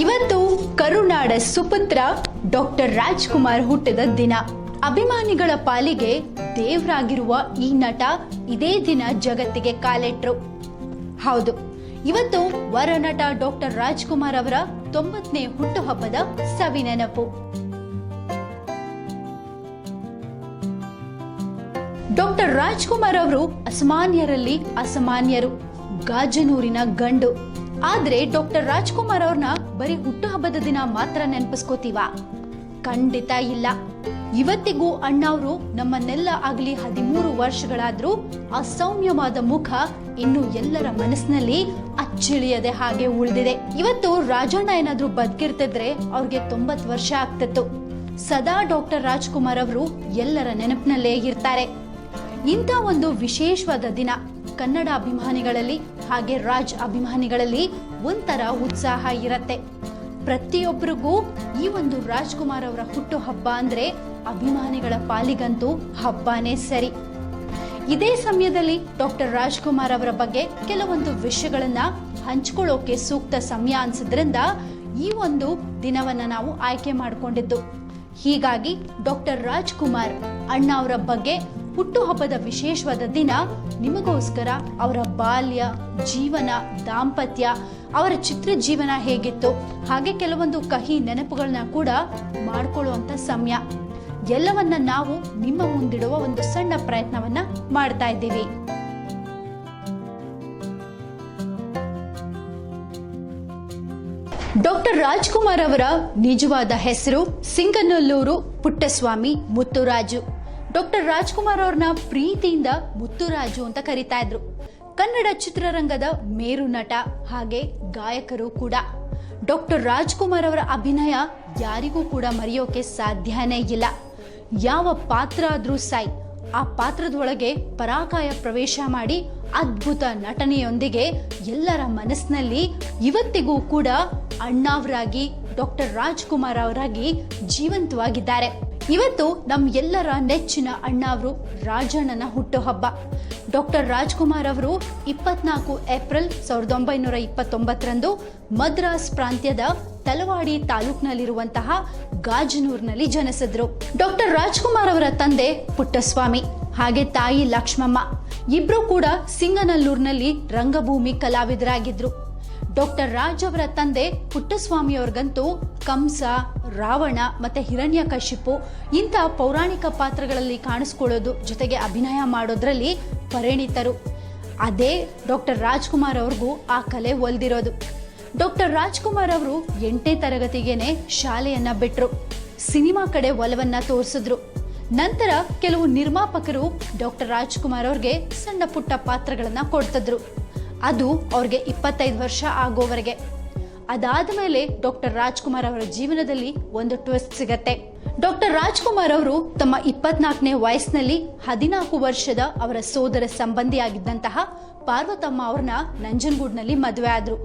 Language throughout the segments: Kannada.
ಇವತ್ತು ಕರುನಾಡ ಸುಪುತ್ರ ಡಾಕ್ಟರ್ ರಾಜ್ಕುಮಾರ್ ಹುಟ್ಟಿದ ದಿನ. ಅಭಿಮಾನಿಗಳ ಪಾಲಿಗೆ ದೇವರಾಗಿರುವ ಈ ನಟ ಇದೇ ದಿನ ಜಗತ್ತಿಗೆ ಕಾಲಿಟ್ರು. ಹೌದು, ಇವತ್ತು ವರನಟ ಡಾಕ್ಟರ್ ರಾಜ್ಕುಮಾರ್ ಅವರ ತೊಂಬತ್ತನೇ ಹುಟ್ಟುಹಬ್ಬದ ಸವಿನೆನಪು ಡಾಕ್ಟರ್ ರಾಜ್ಕುಮಾರ್ ಅವರು ಅಸಾಮಾನ್ಯರಲ್ಲಿ ಅಸಾಮಾನ್ಯರು, ಗಾಜನೂರಿನ ಗಂಡು. ಆದ್ರೆ ಡಾಕ್ಟರ್ ರಾಜ್ಕುಮಾರ್ ಅವ್ರನ್ನ ಬರೀ ಹುಟ್ಟುಹಬ್ಬದ ದಿನ ಮಾತ್ರ ನೆನಪಿಸ್ಕೋತೀವ? ಖಂಡಿತ ಇಲ್ಲ. ಇವತ್ತಿಗೂ ಅಣ್ಣವರು ನಮ್ಮನ್ನೆಲ್ಲ ಆಗ್ಲಿ ಹದಿಮೂರು ವರ್ಷಗಳಾದ್ರೂ ಆ ಸೌಮ್ಯವಾದ ಮುಖ ಇನ್ನು ಎಲ್ಲರ ಮನಸ್ಸಿನಲ್ಲಿ ಅಚ್ಚಿಳಿಯದೆ ಹಾಗೆ ಉಳಿದಿದೆ. ಇವತ್ತು ರಾಜಣ್ಣ ಏನಾದ್ರೂ ಬದುಕಿರ್ತಿದ್ರೆ ಅವ್ರಿಗೆ ತೊಂಬತ್ ವರ್ಷ ಆಗ್ತಿತ್ತು. ಸದಾ ಡಾಕ್ಟರ್ ರಾಜ್ಕುಮಾರ್ ಅವರು ಎಲ್ಲರ ನೆನಪಿನಲ್ಲೇ ಇರ್ತಾರೆ. ಇಂಥ ಒಂದು ವಿಶೇಷವಾದ ದಿನ. ಕನ್ನಡ ಅಭಿಮಾನಿಗಳಲ್ಲಿ ಹಾಗೆ ರಾಜ್ ಅಭಿಮಾನಿಗಳಲ್ಲಿ ಒಂಥರ ಉತ್ಸಾಹ ಇರತ್ತೆ. ಪ್ರತಿಯೊಬ್ಬರಿಗೂ ಈ ಒಂದು ರಾಜ್ಕುಮಾರ್ ಅವರ ಹುಟ್ಟು ಹಬ್ಬ ಅಂದ್ರೆ ಅಭಿಮಾನಿಗಳ ಪಾಲಿಗಂತೂ ಹಬ್ಬನೇ ಸರಿ. ಇದೇ ಸಮಯದಲ್ಲಿ ಡಾಕ್ಟರ್ ರಾಜ್ಕುಮಾರ್ ಅವರ ಬಗ್ಗೆ ಕೆಲವೊಂದು ವಿಷಯಗಳನ್ನ ಹಂಚ್ಕೊಳ್ಳೋಕೆ ಸೂಕ್ತ ಸಮಯ ಅನ್ಸಿದ್ರಿಂದ ಈ ಒಂದು ದಿನವನ್ನ ನಾವು ಆಯ್ಕೆ ಮಾಡಿಕೊಂಡಿದ್ದು. ಹೀಗಾಗಿ ಡಾಕ್ಟರ್ ರಾಜ್ಕುಮಾರ್ ಅಣ್ಣ ಅವರ ಬಗ್ಗೆ ಹುಟ್ಟುಹಬ್ಬದ ವಿಶೇಷವಾದ ದಿನ ನಿಮಗೋಸ್ಕರ ಅವರ ಬಾಲ್ಯ, ಜೀವನ, ದಾಂಪತ್ಯ, ಅವರ ಚಿತ್ರ ಜೀವನ ಹೇಗಿತ್ತು, ಹಾಗೆ ಕೆಲವೊಂದು ಕಹಿ ನೆನಪುಗಳನ್ನ ಕೂಡ ಮಾಡ್ಕೊಳ್ಳುವಂತ ಸಮಯ. ಎಲ್ಲವನ್ನ ನಾವು ನಿಮ್ಮ ಮುಂದಿಡುವ ಒಂದು ಸಣ್ಣ ಪ್ರಯತ್ನವನ್ನ ಮಾಡ್ತಾ ಇದ್ದೀವಿ. ಡಾಕ್ಟರ್ ರಾಜ್ಕುಮಾರ್ ಅವರ ನಿಜವಾದ ಹೆಸರು ಸಿಂಗನಲ್ಲೂರು ಪುಟ್ಟಸ್ವಾಮಿ ಮುತ್ತುರಾಜು. ಡಾಕ್ಟರ್ ರಾಜ್ಕುಮಾರ್ ಅವ್ರನ್ನ ಪ್ರೀತಿಯಿಂದ ಮುತ್ತುರಾಜು ಅಂತ ಕರಿತಾ ಇದ್ರು. ಕನ್ನಡ ಚಿತ್ರರಂಗದ ಮೇರು ನಟ ಹಾಗೆ ಗಾಯಕರು ಕೂಡ. ಡಾಕ್ಟರ್ ರಾಜ್ಕುಮಾರ್ ಅವರ ಅಭಿನಯ ಯಾರಿಗೂ ಕೂಡ ಮರೆಯೋಕೆ ಸಾಧ್ಯನೇ ಇಲ್ಲ. ಯಾವ ಪಾತ್ರ ಆದರೂ ಸಾಯ್, ಆ ಪಾತ್ರದೊಳಗೆ ಪರಾಕಾಯ ಪ್ರವೇಶ ಮಾಡಿ ಅದ್ಭುತ ನಟನೆಯೊಂದಿಗೆ ಎಲ್ಲರ ಮನಸ್ಸಿನಲ್ಲಿ ಇವತ್ತಿಗೂ ಕೂಡ ಅಣ್ಣಾವರಾಗಿ ಡಾಕ್ಟರ್ ರಾಜ್ಕುಮಾರ್ ಅವರಾಗಿ ಜೀವಂತವಾಗಿದ್ದಾರೆ. ಇವತ್ತು ನಮ್ಮ ಎಲ್ಲರ ನೆಚ್ಚಿನ ಅಣ್ಣಾವರು ರಾಜಣ್ಣನ ಹುಟ್ಟುಹಬ್ಬ. ಡಾಕ್ಟರ್ ರಾಜ್ಕುಮಾರ್ ಅವರು ಇಪ್ಪತ್ನಾಲ್ಕು ಏಪ್ರಿಲ್ ಸಾವಿರದ ಒಂಬೈನೂರ ಇಪ್ಪತ್ತೊಂಬತ್ತರಂದು ಮದ್ರಾಸ್ ಪ್ರಾಂತ್ಯದ ತಲವಾಡಿ ತಾಲೂಕ್ನಲ್ಲಿರುವಂತಹ ಗಾಜನೂರ್ನಲ್ಲಿ ಜನಿಸಿದ್ರು. ಡಾಕ್ಟರ್ ರಾಜ್ಕುಮಾರ್ ಅವರ ತಂದೆ ಪುಟ್ಟಸ್ವಾಮಿ, ಹಾಗೆ ತಾಯಿ ಲಕ್ಷ್ಮಮ್ಮ. ಇಬ್ರು ಕೂಡ ಸಿಂಗನಲ್ಲೂರಿನಲ್ಲಿ ರಂಗಭೂಮಿ ಕಲಾವಿದರಾಗಿದ್ರು. ಡಾಕ್ಟರ್ ರಾಜ್ ಅವರ ತಂದೆ ಪುಟ್ಟಸ್ವಾಮಿ ಅವ್ರಿಗಂತೂ ಕಂಸ ರಾವಣ ಮತ್ತೆ ಹಿರಣ್ಯಕಶಿಪು ಇಂಥ ಪೌರಾಣಿಕ ಪಾತ್ರಗಳಲ್ಲಿ ಕಾಣಿಸ್ಕೊಳ್ಳೋದು ಜೊತೆಗೆ ಅಭಿನಯ ಮಾಡೋದ್ರಲ್ಲಿ ಪರಿಣಿತರು. ಅದೇ ಡಾಕ್ಟರ್ ರಾಜ್ಕುಮಾರ್ ಅವ್ರಿಗೂ ಆ ಕಲೆ ಒಲ್ದಿರೋದು. ಡಾಕ್ಟರ್ ರಾಜ್ಕುಮಾರ್ ಅವರು ಎಂಟನೇ ತರಗತಿಗೇನೆ ಶಾಲೆಯನ್ನು ಬಿಟ್ರು. ಸಿನಿಮಾ ಕಡೆ ಒಲವನ್ನ ತೋರಿಸಿದ್ರು. ನಂತರ ಕೆಲವು ನಿರ್ಮಾಪಕರು ಡಾಕ್ಟರ್ ರಾಜ್ಕುಮಾರ್ ಅವ್ರಿಗೆ ಸಣ್ಣ ಪುಟ್ಟ ಪಾತ್ರಗಳನ್ನು ಕೊಡ್ತಿದ್ರು. ಅದು ಅವ್ರಿಗೆ ಇಪ್ಪತ್ತೈದು ವರ್ಷ ಆಗೋವರೆಗೆ. ಅದಾದ ಮೇಲೆ ಡಾಕ್ಟರ್ ರಾಜ್ಕುಮಾರ್ ಅವರ ಜೀವನದಲ್ಲಿ ಒಂದು ಟ್ವಿಸ್ಟ್ ಸಿಗತ್ತೆ. ಡಾಕ್ಟರ್ ರಾಜ್ಕುಮಾರ್ ಅವರು ತಮ್ಮ ಇಪ್ಪತ್ನಾಲ್ಕನೇ ವಯಸ್ಸಿನಲ್ಲಿ ಹದಿನಾಲ್ಕು ವರ್ಷದ ಅವರ ಸೋದರ ಸಂಬಂಧಿಯಾಗಿದ್ದಂತಹ ಪಾರ್ವತಮ್ಮ ಅವ್ರನ್ನ ನಂಜನಗೂಡ್ನಲ್ಲಿ ಮದುವೆ ಆದ್ರು.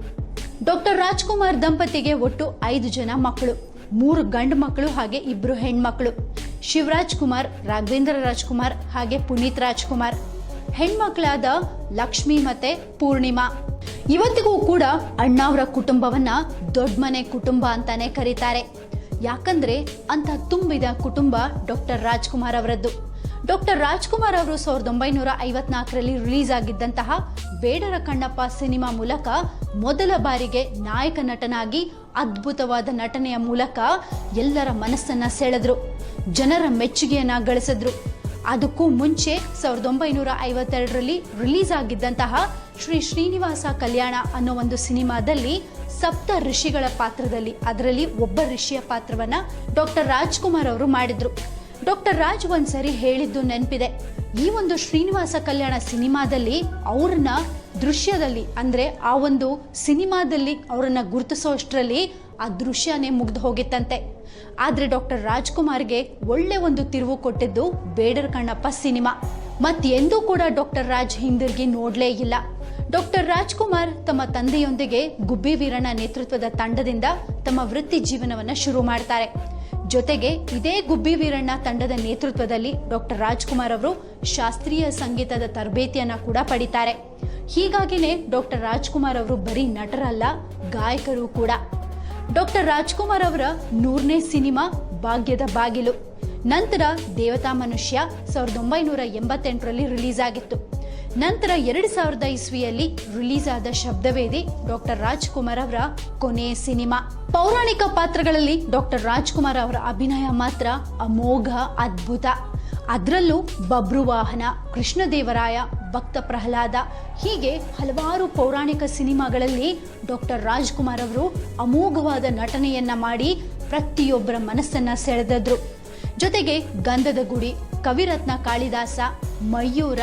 ಡಾಕ್ಟರ್ ರಾಜ್ಕುಮಾರ್ ದಂಪತಿಗೆ ಒಟ್ಟು ಐದು ಜನ ಮಕ್ಕಳು, ಮೂರು ಗಂಡು ಮಕ್ಕಳು ಹಾಗೆ ಇಬ್ರು ಹೆಣ್ಮಕ್ಳು. ಶಿವರಾಜ್ ಕುಮಾರ್ ರಾಘವೇಂದ್ರ ರಾಜ್ಕುಮಾರ್ ಹಾಗೆ ಪುನೀತ್ ರಾಜ್ಕುಮಾರ್. ಹೆಣ್ಮಕ್ಳಾದ ಲಕ್ಷ್ಮಿ ಮತ್ತೆ ಪೂರ್ಣಿಮಾ. ಇವತ್ತಿಗೂ ಕೂಡ ಅಣ್ಣಾವ್ರ ಕುಟುಂಬವನ್ನ ದೊಡ್ಡ ಮನೆ ಕುಟುಂಬ ಅಂತಾನೆ ಕರೀತಾರೆ. ಯಾಕಂದ್ರೆ ಅಂತ ತುಂಬಿದ ಕುಟುಂಬ ಡಾಕ್ಟರ್ ರಾಜ್ಕುಮಾರ್ ಅವರದ್ದು. ಡಾಕ್ಟರ್ ರಾಜ್ಕುಮಾರ್ ಅವರು ಸಾವಿರದ ಒಂಬೈನೂರ ಐವತ್ನಾಲ್ಕರಲ್ಲಿ ರಿಲೀಸ್ ಆಗಿದ್ದಂತಹ ಬೇಡರ ಕಣ್ಣಪ್ಪ ಸಿನಿಮಾ ಮೂಲಕ ಮೊದಲ ಬಾರಿಗೆ ನಾಯಕ ನಟನಾಗಿ ಅದ್ಭುತವಾದ ನಟನೆಯ ಮೂಲಕ ಎಲ್ಲರ ಮನಸ್ಸನ್ನ ಸೆಳೆದ್ರು. ಜನರ ಮೆಚ್ಚುಗೆಯನ್ನ ಗಳಿಸಿದ್ರು. ಅದಕ್ಕೂ ಮುಂಚೆ ಸಾವಿರದ ಒಂಬೈನೂರ ಐವತ್ತೆರಡರಲ್ಲಿ ರಿಲೀಸ್ ಆಗಿದ್ದಂತಹ ಶ್ರೀ ಶ್ರೀನಿವಾಸ ಕಲ್ಯಾಣ ಅನ್ನೋ ಒಂದು ಸಿನಿಮಾದಲ್ಲಿ ಸಪ್ತ ಋಷಿಗಳ ಪಾತ್ರದಲ್ಲಿ, ಅದರಲ್ಲಿ ಒಬ್ಬ ಋಷಿಯ ಪಾತ್ರವನ್ನ ಡಾಕ್ಟರ್ ರಾಜ್ಕುಮಾರ್ ಅವರು ಮಾಡಿದ್ರು. ಡಾಕ್ಟರ್ ರಾಜ್ ಒಂದ್ಸರಿ ಹೇಳಿದ್ದು ನೆನಪಿದೆ. ಈ ಒಂದು ಶ್ರೀನಿವಾಸ ಕಲ್ಯಾಣ ಸಿನಿಮಾದಲ್ಲಿ ಅವ್ರನ್ನ ದೃಶ್ಯದಲ್ಲಿ, ಅಂದ್ರೆ ಆ ಒಂದು ಸಿನಿಮಾದಲ್ಲಿ ಅವರನ್ನ ಗುರುತಿಸೋಷ್ಟರಲ್ಲಿ ಆ ದೃಶ್ಯನೇ ಮುಗ್ದು ಹೋಗಿತ್ತಂತೆ. ಆದ್ರೆ ಡಾಕ್ಟರ್ ರಾಜ್ಕುಮಾರ್ಗೆ ಒಳ್ಳೆ ಒಂದು ತಿರುವು ಕೊಟ್ಟಿದ್ದು ಬೇಡರ್ ಕಣ್ಣಪ್ಪ ಸಿನಿಮಾ. ಮತ್ತೆಂದೂ ಕೂಡ ಡಾಕ್ಟರ್ ರಾಜ್ ಹಿಂದಿರುಗಿ ನೋಡಲೇ ಇಲ್ಲ. ಡಾಕ್ಟರ್ ರಾಜ್ಕುಮಾರ್ ತಮ್ಮ ತಂದೆಯೊಂದಿಗೆ ಗುಬ್ಬಿ ವೀರಣ್ಣ ನೇತೃತ್ವದ ತಂಡದಿಂದ ತಮ್ಮ ವೃತ್ತಿ ಜೀವನವನ್ನ ಶುರು ಮಾಡ್ತಾರೆ. ಜೊತೆಗೆ ಇದೇ ಗುಬ್ಬಿ ವೀರಣ್ಣ ತಂಡದ ನೇತೃತ್ವದಲ್ಲಿ ಡಾಕ್ಟರ್ ರಾಜ್ಕುಮಾರ್ ಅವರು ಶಾಸ್ತ್ರೀಯ ಸಂಗೀತದ ತರಬೇತಿಯನ್ನ ಕೂಡ ಪಡಿತಾರೆ. ಹೀಗಾಗಿನೇ ಡಾಕ್ಟರ್ ರಾಜ್ಕುಮಾರ್ ಅವರು ಬರೀ ನಟರಲ್ಲ, ಗಾಯಕರು ಕೂಡ. ಡಾಕ್ಟರ್ ರಾಜ್ಕುಮಾರ್ ಅವರ ನೂರನೇ ಸಿನಿಮಾ ಭಾಗ್ಯದ ಬಾಗಿಲು. ನಂತರ ದೇವತಾ ಮನುಷ್ಯ ಸಾವಿರದ ಒಂಬೈನೂರ ಎಂಬತ್ತೆಂಟರಲ್ಲಿ ರಿಲೀಸ್ ಆಗಿತ್ತು. ನಂತರ ಎರಡು ಸಾವಿರದ ಇಸ್ವಿಯಲ್ಲಿ ರಿಲೀಸ್ ಆದ ಶಬ್ದವೇದಿ ಡಾಕ್ಟರ್ ರಾಜ್ಕುಮಾರ್ ಅವರ ಕೊನೆಯ ಸಿನಿಮಾ. ಪೌರಾಣಿಕ ಪಾತ್ರಗಳಲ್ಲಿ ಡಾಕ್ಟರ್ ರಾಜ್ಕುಮಾರ್ ಅವರ ಅಭಿನಯ ಮಾತ್ರ ಅಮೋಘ, ಅದ್ಭುತ. ಅದರಲ್ಲೂ ಬಬ್ರುವಾಹನ, ಕೃಷ್ಣದೇವರಾಯ, ಭಕ್ತ ಪ್ರಹ್ಲಾದ, ಹೀಗೆ ಹಲವಾರು ಪೌರಾಣಿಕ ಸಿನಿಮಾಗಳಲ್ಲಿ ಡಾಕ್ಟರ್ ರಾಜ್ಕುಮಾರ್ ಅವರು ಅಮೋಘವಾದ ನಟನೆಯನ್ನ ಮಾಡಿ ಪ್ರತಿಯೊಬ್ಬರ ಮನಸ್ಸನ್ನ ಸೆಳೆದದ್ರು. ಜೊತೆಗೆ ಗಂಧದ ಗುಡಿ, ಕವಿರತ್ನ ಕಾಳಿದಾಸ, ಮಯೂರ,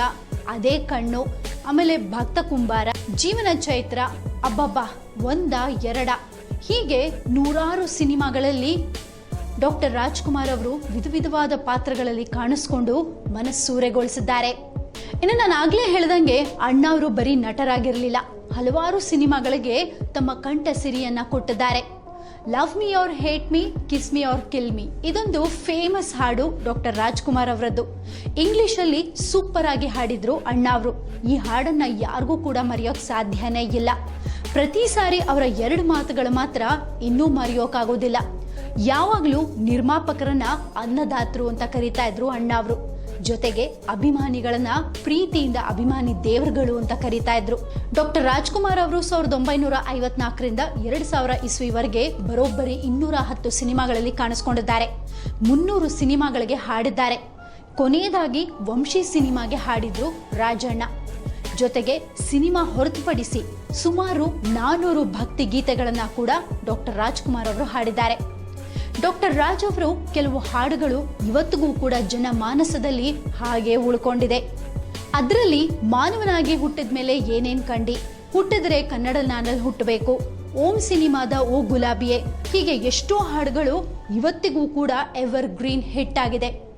ಅದೇ ಕಣ್ಣು, ಆಮೇಲೆ ಭಕ್ತ ಕುಂಬಾರ, ಜೀವನ ಚೈತ್ರ, ಅಬ್ಬಬ್ಬ, ಒಂದ, ಎರಡ. ಹೀಗೆ ನೂರಾರು ಸಿನಿಮಾಗಳಲ್ಲಿ ಡಾಕ್ಟರ್ ರಾಜ್ಕುಮಾರ್ ಅವರು ವಿಧ ವಿಧವಾದ ಪಾತ್ರಗಳಲ್ಲಿ ಕಾಣಿಸ್ಕೊಂಡು ಮನಸ್ಸೂರೆಗೊಳಿಸಿದ್ದಾರೆ. ಇನ್ನು ನಾನು ಆಗ್ಲೇ ಹೇಳ್ದಂಗೆ ಅಣ್ಣ ಅವರು ಬರೀ ನಟರಾಗಿರಲಿಲ್ಲ. ಹಲವಾರು ಸಿನಿಮಾಗಳಿಗೆ ತಮ್ಮ ಕಂಠ ಸಿರಿಯನ್ನ ಕೊಟ್ಟಿದ್ದಾರೆ. Love me or hate me, kiss me or kill me. ಇದೊಂದು ಫೇಮಸ್ ಹಾಡು ಡಾಕ್ಟರ್ ರಾಜ್ಕುಮಾರ್ ಅವರದ್ದು. ಇಂಗ್ಲಿಷ್ ಅಲ್ಲಿ ಸೂಪರ್ ಆಗಿ ಹಾಡಿದ್ರು ಅಣ್ಣ ಅವರು. ಈ ಹಾಡನ್ನ ಯಾರಿಗೂ ಕೂಡ ಮರೆಯೋಕ್ ಸಾಧ್ಯನೇ ಇಲ್ಲ. ಪ್ರತಿ ಸಾರಿ ಅವರ ಎರಡು ಮಾತುಗಳು ಮಾತ್ರ ಇನ್ನೂ ಮರೆಯೋಕ್ಕಾಗೋದಿಲ್ಲ ಯಾವಾಗಲೂ ನಿರ್ಮಾಪಕರನ್ನ ಅನ್ನದಾತರು ಅಂತ ಕರೀತಾ ಇದ್ರು ಅಣ್ಣ ಅವರು. ಜೊತೆಗೆ ಅಭಿಮಾನಿಗಳನ್ನ ಪ್ರೀತಿಯಿಂದ ಅಭಿಮಾನಿ ದೇವರುಗಳು ಅಂತ ಕರೀತಾ ಇದ್ರು. ಡಾಕ್ಟರ್ ರಾಜ್ಕುಮಾರ್ ಅವರು ಸಾವಿರದ ಒಂಬೈನೂರ ಐವತ್ನಾಲ್ಕರಿಂದ ಎರಡ್ ಸಾವಿರ ಇಸ್ವಿವರೆಗೆ ಬರೋಬ್ಬರಿ ಇನ್ನೂರ ಹತ್ತು ಸಿನಿಮಾಗಳಲ್ಲಿ ಕಾಣಿಸ್ಕೊಂಡಿದ್ದಾರೆ. ಮುನ್ನೂರು ಸಿನಿಮಾಗಳಿಗೆ ಹಾಡಿದ್ದಾರೆ. ಕೊನೆಯದಾಗಿ ವಂಶಿ ಸಿನಿಮಾಗೆ ಹಾಡಿದ್ರು ರಾಜಣ್ಣ. ಜೊತೆಗೆ ಸಿನಿಮಾ ಹೊರತುಪಡಿಸಿ ಸುಮಾರು ನಾನೂರು ಭಕ್ತಿ ಗೀತೆಗಳನ್ನು ಕೂಡ ಡಾಕ್ಟರ್ ರಾಜ್ಕುಮಾರ್ ಅವರು ಹಾಡಿದ್ದಾರೆ. ಡಾಕ್ಟರ್ ರಾಜ್ ಅವರು ಕೆಲವು ಹಾಡುಗಳು ಇವತ್ತಿಗೂ ಕೂಡ ಜನ ಮಾನಸದಲ್ಲಿ ಹಾಗೆ ಉಳ್ಕೊಂಡಿದೆ. ಅದರಲ್ಲಿ ಮಾನವನಾಗಿ ಹುಟ್ಟಿದ ಮೇಲೆ ಏನೇನ್ ಕಂಡಿ? ಹುಟ್ಟಿದ್ರೆ ಕನ್ನಡ ನಾನಲ್ಲಿ ಹುಟ್ಟಬೇಕು. ಓಂ ಸಿನಿಮಾದ ಓ ಗುಲಾಬಿಯೇ. ಹೀಗೆ ಎಷ್ಟೋ ಹಾಡುಗಳು ಇವತ್ತಿಗೂ ಕೂಡ ಎವರ್ ಗ್ರೀನ್ ಹಿಟ್ ಆಗಿದೆ.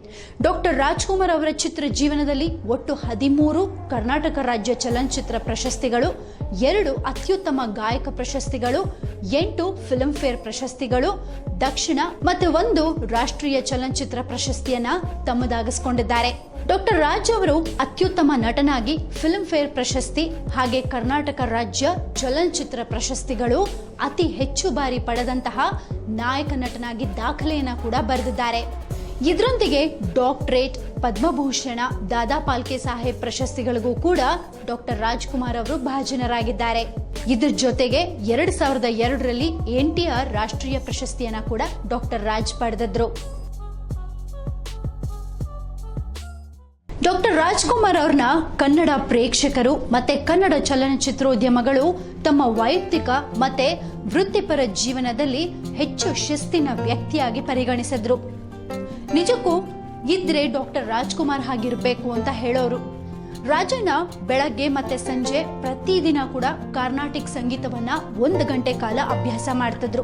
ಡಾಕ್ಟರ್ ರಾಜ್ಕುಮಾರ್ ಅವರ ಚಿತ್ರ ಜೀವನದಲ್ಲಿ ಒಟ್ಟು ಹದಿಮೂರು ಕರ್ನಾಟಕ ರಾಜ್ಯ ಚಲನಚಿತ್ರ ಪ್ರಶಸ್ತಿಗಳು, ಎರಡು ಅತ್ಯುತ್ತಮ ಗಾಯಕ ಪ್ರಶಸ್ತಿಗಳು, ಎಂಟು ಫಿಲ್ಮ್ಫೇರ್ ಪ್ರಶಸ್ತಿಗಳು, ದಕ್ಷಿಣ ಮತ್ತು ಒಂದು ರಾಷ್ಟ್ರೀಯ ಚಲನಚಿತ್ರ ಪ್ರಶಸ್ತಿಯನ್ನ ತಮ್ಮದಾಗಿಸಿಕೊಂಡಿದ್ದಾರೆ. ಡಾಕ್ಟರ್ ರಾಜ್ ಅವರು ಅತ್ಯುತ್ತಮ ನಟನಾಗಿ ಫಿಲ್ಮ್ ಫೇರ್ ಪ್ರಶಸ್ತಿ ಹಾಗೆ ಕರ್ನಾಟಕ ರಾಜ್ಯ ಚಲನಚಿತ್ರ ಪ್ರಶಸ್ತಿಗಳು ಅತಿ ಹೆಚ್ಚು ಬಾರಿ ಪಡೆದಂತಹ ನಾಯಕ ನಟನಾಗಿ ದಾಖಲೆಯನ್ನ ಕೂಡ ಬರೆದಿದ್ದಾರೆ. ಇದರೊಂದಿಗೆ ಡಾಕ್ಟರೇಟ್ ಪದ್ಮಭೂಷಣ, ದಾದಾ ಪಾಲ್ಕೆ ಸಾಹೇಬ್ ಪ್ರಶಸ್ತಿಗಳಿಗೂ ಕೂಡ ಡಾಕ್ಟರ್ ರಾಜ್ಕುಮಾರ್ ಅವರು ಭಾಜನರಾಗಿದ್ದಾರೆ. ಇದ್ರ ಜೊತೆಗೆ ಎರಡ್ ಸಾವಿರದ ಎರಡರಲ್ಲಿ ಎನ್ ಟಿ ಆರ್ ರಾಷ್ಟ್ರೀಯ ಪ್ರಶಸ್ತಿಯನ್ನ ಕೂಡ ಡಾಕ್ಟರ್ ರಾಜ್ ಪಡೆದದ್ರು. ಡಾಕ್ಟರ್ ರಾಜ್ಕುಮಾರ್ ಅವ್ರನ್ನ ಕನ್ನಡ ಪ್ರೇಕ್ಷಕರು ಮತ್ತೆ ಕನ್ನಡ ಚಲನಚಿತ್ರೋದ್ಯಮಗಳು ತಮ್ಮ ವೈಯಕ್ತಿಕ ಮತ್ತೆ ವೃತ್ತಿಪರ ಜೀವನದಲ್ಲಿ ಹೆಚ್ಚು ಶಿಸ್ತಿನ ವ್ಯಕ್ತಿಯಾಗಿ ಪರಿಗಣಿಸಿದ್ರು. ನಿಜಕ್ಕೂ ಇದ್ರೆ ಡಾಕ್ಟರ್ ರಾಜ್ಕುಮಾರ್ ಹಾಗಿರ್ಬೇಕು ಅಂತ ಹೇಳೋರು. ರಾಜಣ್ಣ ಬೆಳಗ್ಗೆ ಮತ್ತೆ ಸಂಜೆ ಪ್ರತಿದಿನ ಕೂಡ ಕರ್ನಾಟಿಕ್ ಸಂಗೀತವನ್ನ ಒಂದು ಗಂಟೆ ಕಾಲ ಅಭ್ಯಾಸ ಮಾಡ್ತಿದ್ರು.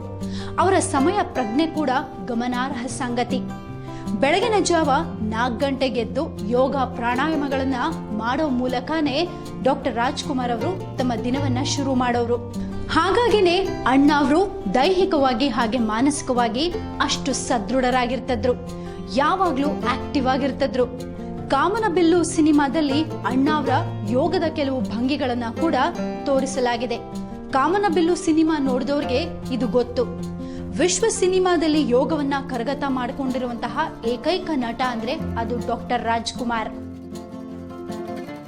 ಅವರ ಸಮಯ ಪ್ರಜ್ಞೆ ಕೂಡ ಗಮನಾರ್ಹ ಸಂಗತಿ. ಬೆಳಗಿನ ಜಾವ ನಾಲ್ಕು ಗಂಟೆಗೆದ್ದು ಯೋಗ ಪ್ರಾಣಾಯಾಮಗಳನ್ನ ಮಾಡೋ ಮೂಲಕನೇ ಡಾಕ್ಟರ್ ರಾಜ್ಕುಮಾರ್ ಅವರು ತಮ್ಮ ದಿನವನ್ನ ಶುರು ಮಾಡೋರು. ಹಾಗಾಗಿನೇ ಅಣ್ಣ ಅವರು ದೈಹಿಕವಾಗಿ ಹಾಗೆ ಮಾನಸಿಕವಾಗಿ ಅಷ್ಟು ಸದೃಢರಾಗಿರ್ತಿದ್ರು. ಯಾವಾಗ್ಲೂ ಆಕ್ಟಿವ್ ಆಗಿರ್ತಿದ್ರು. ಕಾಮನಬಿಲ್ಲು ಸಿನಿಮಾದಲ್ಲಿ ಅಣ್ಣಾವ್ರ ಯೋಗದ ಕೆಲವು ಭಂಗಿಗಳನ್ನ ಕೂಡ ತೋರಿಸಲಾಗಿದೆ. ಕಾಮನಬಿಲ್ಲು ಸಿನಿಮಾ ನೋಡಿದವ್ರಿಗೆ ಇದು ಗೊತ್ತು. ವಿಶ್ವ ಸಿನಿಮಾದಲ್ಲಿ ಯೋಗವನ್ನ ಕರಗತ ಮಾಡಿಕೊಂಡಿರುವಂತಹ ಏಕೈಕ ನಟ ಅಂದ್ರೆ ಅದು ಡಾಕ್ಟರ್ ರಾಜ್ಕುಮಾರ್.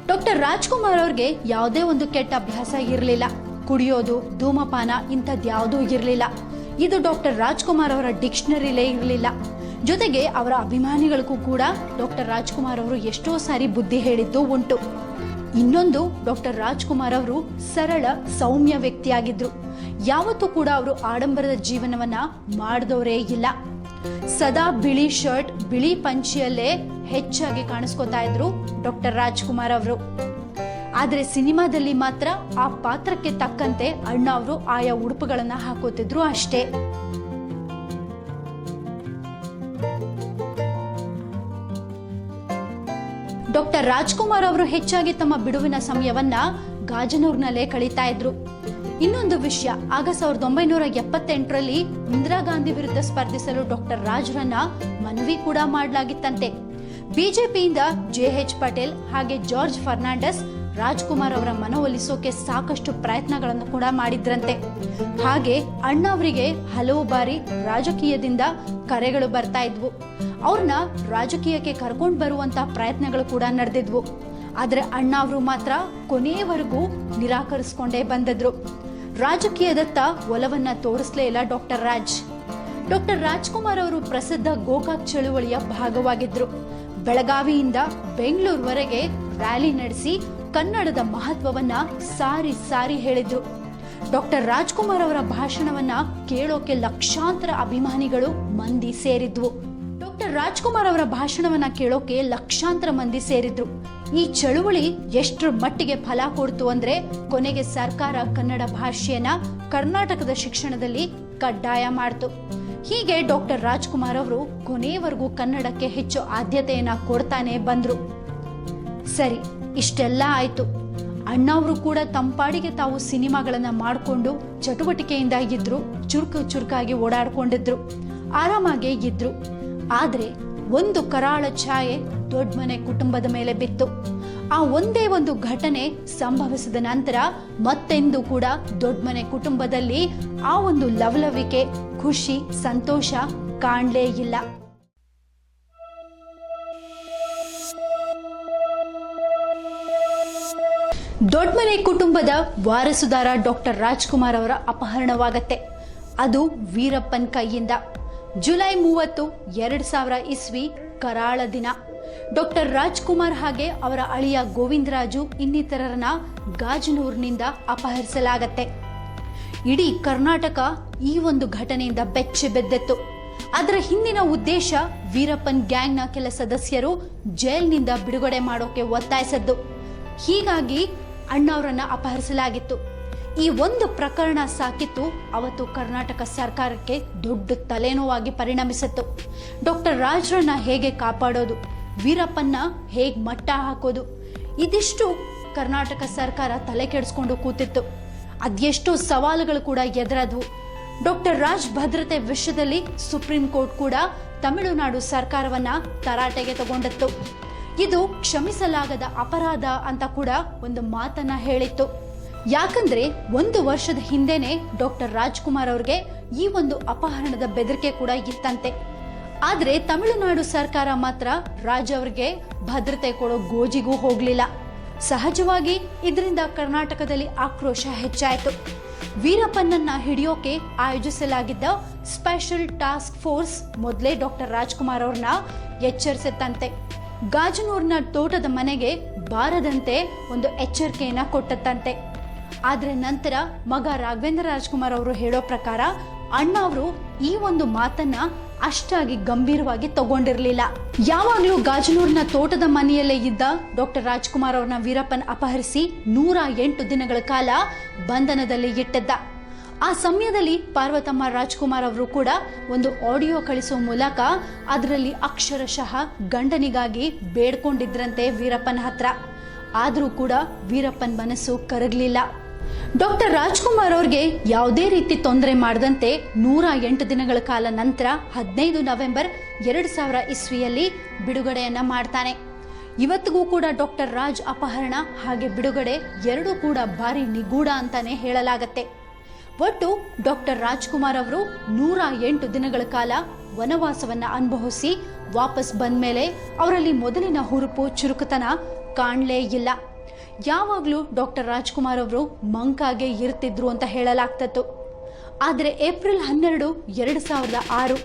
ಡಾಕ್ಟರ್ ರಾಜ್ಕುಮಾರ್ ಅವ್ರಿಗೆ ಯಾವುದೇ ಒಂದು ಕೆಟ್ಟ ಅಭ್ಯಾಸ ಇರಲಿಲ್ಲ. ಕುಡಿಯೋದು, ಧೂಮಪಾನ ಇಂಥದ್ಯಾವುದೂ ಇರಲಿಲ್ಲ. ಇದು ಡಾಕ್ಟರ್ ರಾಜ್ಕುಮಾರ್ ಅವರ ಡಿಕ್ಷನರಿಲೇ ಇರಲಿಲ್ಲ. ಜೊತೆಗೆ ಅವರ ಅಭಿಮಾನಿಗಳಿಗೂ ಕೂಡ ಡಾಕ್ಟರ್ ರಾಜ್ಕುಮಾರ್ ಅವರು ಎಷ್ಟೋ ಸಾರಿ ಬುದ್ಧಿ ಹೇಳಿದ್ದು ಉಂಟು. ಇನ್ನೊಂದು ಡಾಕ್ಟರ್ ರಾಜ್ಕುಮಾರ್ ಅವರು ಸರಳ, ಸೌಮ್ಯ ವ್ಯಕ್ತಿಯಾಗಿದ್ರು. ಯಾವತ್ತೂ ಕೂಡ ಅವರು ಆಡಂಬರದ ಜೀವನವನ್ನ ಮಾಡಿದವರೇ ಇಲ್ಲ. ಸದಾ ಬಿಳಿ ಶರ್ಟ್, ಬಿಳಿ ಪಂಚಿಯಲ್ಲೇ ಹೆಚ್ಚಾಗಿ ಕಾಣಿಸ್ಕೊತಾ ಇದ್ರು ಡಾಕ್ಟರ್ ರಾಜ್ಕುಮಾರ್ ಅವರು. ಆದರೆ ಸಿನಿಮಾದಲ್ಲಿ ಮಾತ್ರ ಆ ಪಾತ್ರಕ್ಕೆ ತಕ್ಕಂತೆ ಅಣ್ಣ ಅವರು ಆಯಾ ಉಡುಪುಗಳನ್ನು ಹಾಕೋತಿದ್ರು ಅಷ್ಟೇ. ಡಾಕ್ಟರ್ ರಾಜ್ಕುಮಾರ್ ಅವರು ಹೆಚ್ಚಾಗಿ ತಮ್ಮ ಬಿಡುವಿನ ಸಮಯವನ್ನ ಗಾಜನೂರ್ನಲ್ಲೇ ಕಳೀತಾ ಇದ್ರು. ಇನ್ನೊಂದು ವಿಷಯ ಆಗ ಸಾವಿರದ ಒಂಬೈನೂರ ಎಪ್ಪತ್ತೆಂಟರಲ್ಲಿ ಇಂದಿರಾ ಗಾಂಧಿ ವಿರುದ್ಧ ಸ್ಪರ್ಧಿಸಲು ಡಾಕ್ಟರ್ ರಾಜ್ರನ್ನ ಮನವಿ ಕೂಡ ಮಾಡಲಾಗಿತ್ತಂತೆ. ಬಿಜೆಪಿಯಿಂದ ಜೆ ಎಚ್ ಪಟೇಲ್ ಹಾಗೆ ಜಾರ್ಜ್ ಫರ್ನಾಂಡಸ್ ರಾಜ್ಕುಮಾರ್ ಅವರ ಮನವೊಲಿಸೋಕೆ ಸಾಕಷ್ಟು ಪ್ರಯತ್ನಗಳನ್ನು ಕೂಡ ಮಾಡಿದ್ರಂತೆ. ಹಾಗೆ ಅಣ್ಣ ಅವರಿಗೆ ಹಲವು ಬಾರಿ ರಾಜಕೀಯದಿಂದ ಕರೆಗಳು ಬರ್ತಾ ಇದ್ವು. ಅವ್ರನ್ನ ರಾಜಕೀಯಕ್ಕೆ ಕರ್ಕೊಂಡು ಬರುವಂತ ಪ್ರಯತ್ನಗಳು ಕೂಡ ನಡೆದಿದ್ವು. ಆದ್ರೆ ಅಣ್ಣ ಅವರು ಮಾತ್ರ ಕೊನೆಯವರೆಗೂ ನಿರಾಕರಿಸ್ಕೊಂಡೇ ಬಂದಿದ್ರು. ರಾಜಕೀಯದತ್ತ ಒಲವನ್ನ ತೋರಿಸಲೇ ಇಲ್ಲ ಡಾಕ್ಟರ್ ರಾಜ್. ಡಾಕ್ಟರ್ ರಾಜ್ಕುಮಾರ್ ಅವರು ಪ್ರಸಿದ್ಧ ಗೋಕಾಕ್ ಚಳುವಳಿಯ ಭಾಗವಾಗಿದ್ರು. ಬೆಳಗಾವಿಯಿಂದ ಬೆಂಗಳೂರುವರೆಗೆ ರ್ಯಾಲಿ ನಡೆಸಿ ಕನ್ನಡದ ಮಹತ್ವವನ್ನ ಸಾರಿ ಸಾರಿ ಹೇಳಿದ್ರು. ಡಾಕ್ಟರ್ ರಾಜ್ಕುಮಾರ್ ಅವರ ಭಾಷಣವನ್ನ ಕೇಳೋಕೆ ಲಕ್ಷಾಂತರ ಅಭಿಮಾನಿಗಳು ಮಂದಿ ಸೇರಿದ್ವು. ರಾಜ್ಕುಮಾರ್ ಅವರ ಭಾಷಣವನ್ನ ಕೇಳೋಕೆ ಲಕ್ಷಾಂತರ ಮಂದಿ ಸೇರಿದ್ರು. ಈ ಚಳುವಳಿ ಎಷ್ಟರ ಮಟ್ಟಿಗೆ ಫಲ ಕೊಡ್ತು ಅಂದ್ರೆ ಕೊನೆಗೆ ಸರ್ಕಾರ ಕನ್ನಡ ಭಾಷೆಯನ್ನ ಕರ್ನಾಟಕದ ಶಿಕ್ಷಣದಲ್ಲಿ ಕಡ್ಡಾಯ ಮಾಡ್ತು. ಹೀಗೆ ಡಾಕ್ಟರ್ ರಾಜ್ಕುಮಾರ್ ಅವರು ಕೊನೆಯವರೆಗೂ ಕನ್ನಡಕ್ಕೆ ಹೆಚ್ಚು ಆದ್ಯತೆಯನ್ನ ಕೊಡ್ತಾನೆ ಬಂದ್ರು. ಸರಿ, ಇಷ್ಟೆಲ್ಲ ಆಯ್ತು. ಅಣ್ಣವರು ಕೂಡ ತಂಪಾಡಿಗೆ ತಾವು ಸಿನಿಮಾಗಳನ್ನ ಮಾಡಿಕೊಂಡು ಚಟುವಟಿಕೆಯಿಂದ ಇದ್ರು, ಚುರುಕು ಚುರುಕಾಗಿ ಓಡಾಡ್ಕೊಂಡಿದ್ರು. ಆರಾಮಾಗೆ ಇದ್ರು. ಆದ್ರೆ ಒಂದು ಕರಾಳ ಛಾಯೆ ದೊಡ್ಡ ಮನೆ ಕುಟುಂಬದ ಮೇಲೆ ಬಿತ್ತು. ಆ ಒಂದೇ ಒಂದು ಘಟನೆ ಸಂಭವಿಸಿದ ನಂತರ ಮತ್ತೆಂದು ಕೂಡ ದೊಡ್ಡ ಮನೆ ಕುಟುಂಬದಲ್ಲಿ ಆ ಒಂದು ಲವಲವಿಕೆ, ಖುಷಿ, ಸಂತೋಷ ಕಾಣಲೇ ಇಲ್ಲ. ದೊಡ್ಡಮನೆ ಕುಟುಂಬದ ವಾರಸುದಾರ ಡಾಕ್ಟರ್ ರಾಜ್ಕುಮಾರ್ ಅವರ ಅಪಹರಣವಾಗತ್ತೆ. ಅದು ವೀರಪ್ಪನ್ ಕೈಯಿಂದ. ಜುಲೈ ಮೂವತ್ತು, ಎರಡು ಸಾವಿರ ಇಸ್ವಿ, ಕರಾಳ ದಿನ. ಡಾಕ್ಟರ್ ರಾಜ್ಕುಮಾರ್ ಹಾಗೆ ಅವರ ಅಳಿಯ ಗೋವಿಂದರಾಜು ಇನ್ನಿತರರನ್ನ ಗಾಜನೂರಿನಿಂದ ಅಪಹರಿಸಲಾಗತ್ತೆ. ಇಡೀ ಕರ್ನಾಟಕ ಈ ಒಂದು ಘಟನೆಯಿಂದ ಬೆಚ್ಚಿ ಬೆದ್ದೆತ್ತು. ಅದರ ಹಿಂದಿನ ಉದ್ದೇಶ ವೀರಪ್ಪನ್ ಗ್ಯಾಂಗ್ನ ಕೆಲ ಸದಸ್ಯರು ಜೈಲ್ನಿಂದ ಬಿಡುಗಡೆ ಮಾಡೋಕೆ ಒತ್ತಾಯಿಸದ್ದು. ಹೀಗಾಗಿ ಅಣ್ಣವರನ್ನ ಅಪಹರಿಸಲಾಗಿತ್ತು. ಈ ಒಂದು ಪ್ರಕರಣ ಸಾಕಿತ್ತು ಅವತ್ತು ಕರ್ನಾಟಕ ಸರ್ಕಾರಕ್ಕೆ ದೊಡ್ಡ ತಲೆನೋವಾಗಿ ಪರಿಣಮಿಸಿತ್ತು. ಡಾಕ್ಟರ್ ರಾಜ್ರನ್ನ ಹೇಗೆ ಕಾಪಾಡೋದು? ವೀರಪ್ಪನ್ನ ಹೇಗೆ ಮಟ್ಟ ಹಾಕೋದು? ಇದಿಷ್ಟು ಕರ್ನಾಟಕ ಸರ್ಕಾರ ತಲೆ ಕೆಡಿಸ್ಕೊಂಡು ಕೂತಿತ್ತು. ಅದೆಷ್ಟೋ ಸವಾಲುಗಳು ಕೂಡ ಎದುರಾದವು. ಡಾಕ್ಟರ್ ರಾಜ್ ಭದ್ರತೆ ವಿಷಯದಲ್ಲಿ ಸುಪ್ರೀಂ ಕೋರ್ಟ್ ಕೂಡ ತಮಿಳುನಾಡು ಸರ್ಕಾರವನ್ನ ತರಾಟೆಗೆ ತಗೊಂಡಿತ್ತು. ಇದು ಕ್ಷಮಿಸಲಾಗದ ಅಪರಾಧ ಅಂತ ಕೂಡ ಒಂದು ಮಾತನ್ನ ಹೇಳಿತ್ತು. ಯಾಕಂದ್ರೆ ಒಂದು ವರ್ಷದ ಹಿಂದೆನೆ ಡಾಕ್ಟರ್ ರಾಜ್ಕುಮಾರ್ ಅವ್ರಿಗೆ ಈ ಒಂದು ಅಪಹರಣದ ಬೆದರಿಕೆ ಕೂಡ ಇತ್ತಂತೆ. ಆದ್ರೆ ತಮಿಳುನಾಡು ಸರ್ಕಾರ ಮಾತ್ರ ರಾಜ್ ಅವ್ರಿಗೆ ಭದ್ರತೆ ಕೊಡೋ ಗೋಜಿಗೂ ಹೋಗ್ಲಿಲ್ಲ. ಸಹಜವಾಗಿ ಇದರಿಂದ ಕರ್ನಾಟಕದಲ್ಲಿ ಆಕ್ರೋಶ ಹೆಚ್ಚಾಯಿತು. ವೀರಪ್ಪನನ್ನ ಹಿಡಿಯೋಕೆ ಆಯೋಜಿಸಲಾಗಿದ್ದ ಸ್ಪೆಷಲ್ ಟಾಸ್ಕ್ ಫೋರ್ಸ್ ಮೊದಲೇ ಡಾಕ್ಟರ್ ರಾಜ್ಕುಮಾರ್ ಅವ್ರನ್ನ ಎಚ್ಚರಿಸುತ್ತಂತೆ. ಗಾಜನೂರ್ನ ತೋಟದ ಮನೆಗೆ ಬಾರದಂತೆ ಒಂದು ಎಚ್ಚರಿಕೆಯನ್ನ ಕೊಟ್ಟತ್ತಂತೆ. ಆದ್ರೆ ನಂತರ ಮಗ ರಾಘವೇಂದ್ರ ರಾಜ್ಕುಮಾರ್ ಅವರು ಹೇಳೋ ಪ್ರಕಾರ ಅಣ್ಣ ಅವರು ಈ ಒಂದು ಮಾತನ್ನ ಅಷ್ಟಾಗಿ ಗಂಭೀರವಾಗಿ ತಗೊಂಡಿರಲಿಲ್ಲ. ಯಾವಾಗ್ಲೂ ಗಾಜನೂರಿನ ತೋಟದ ಮನೆಯಲ್ಲೇ ಇದ್ದ ಡಾಕ್ಟರ್ ರಾಜ್ಕುಮಾರ್ ಅವ್ರನ್ನ ವೀರಪ್ಪನ್ ಅಪಹರಿಸಿ ನೂರ ಎಂಟು ದಿನಗಳ ಕಾಲ ಬಂಧನದಲ್ಲಿ ಇಟ್ಟಿದ್ದ. ಆ ಸಮಯದಲ್ಲಿ ಪಾರ್ವತಮ್ಮ ರಾಜ್ಕುಮಾರ್ ಅವರು ಕೂಡ ಒಂದು ಆಡಿಯೋ ಕಳಿಸುವ ಮೂಲಕ ಅದರಲ್ಲಿ ಅಕ್ಷರಶಃ ಗಂಡನಿಗಾಗಿ ಬೇಡ್ಕೊಂಡಿದ್ರಂತೆ ವೀರಪ್ಪನ ಹತ್ರ. ಆದರೂ ಕೂಡ ವೀರಪ್ಪನ್ ಮನಸ್ಸು ಕರಗಲಿಲ್ಲ. ಡಾಕ್ಟರ್ ರಾಜ್ಕುಮಾರ್ ಅವ್ರಿಗೆ ಯಾವುದೇ ರೀತಿ ತೊಂದರೆ ಮಾಡದಂತೆ ನೂರ ಎಂಟು ದಿನಗಳ ಕಾಲ ನಂತರ ಹದಿನೈದು ನವೆಂಬರ್ ಎರಡು ಸಾವಿರ ಇಸ್ವಿಯಲ್ಲಿ ಬಿಡುಗಡೆಯನ್ನ ಮಾಡ್ತಾನೆ. ಇವತ್ತಿಗೂ ಕೂಡ ಡಾಕ್ಟರ್ ರಾಜ್ ಅಪಹರಣ ಹಾಗೆ ಬಿಡುಗಡೆ ಎರಡೂ ಕೂಡ ಭಾರಿ ನಿಗೂಢ ಅಂತಾನೆ ಹೇಳಲಾಗತ್ತೆ. ಒಟ್ಟು ಡಾಕ್ಟರ್ ರಾಜ್ಕುಮಾರ್ ಅವರು ನೂರ ಎಂಟು ದಿನಗಳ ಕಾಲ ವನವಾಸವನ್ನ ಅನುಭವಿಸಿ ವಾಪಸ್ ಬಂದ್ಮೇಲೆ ಅವರಲ್ಲಿ ಮೊದಲಿನ ಹುರುಪು ಚುರುಕುತನ ಕಾಣಲೇ ಇಲ್ಲ. ಯಾವಾಗಲೂ ಡಾಕ್ಟರ್ ರಾಜ್ಕುಮಾರ್ ಅವರು ಮಂಕಾಗೆ ಇರ್ತಿದ್ರು ಅಂತ ಹೇಳಲಾಗ್ತಿತ್ತು. ಆದರೆ ಏಪ್ರಿಲ್ ಹನ್ನೆರಡು ಎರಡು ಸಾವಿರದ ಆರು,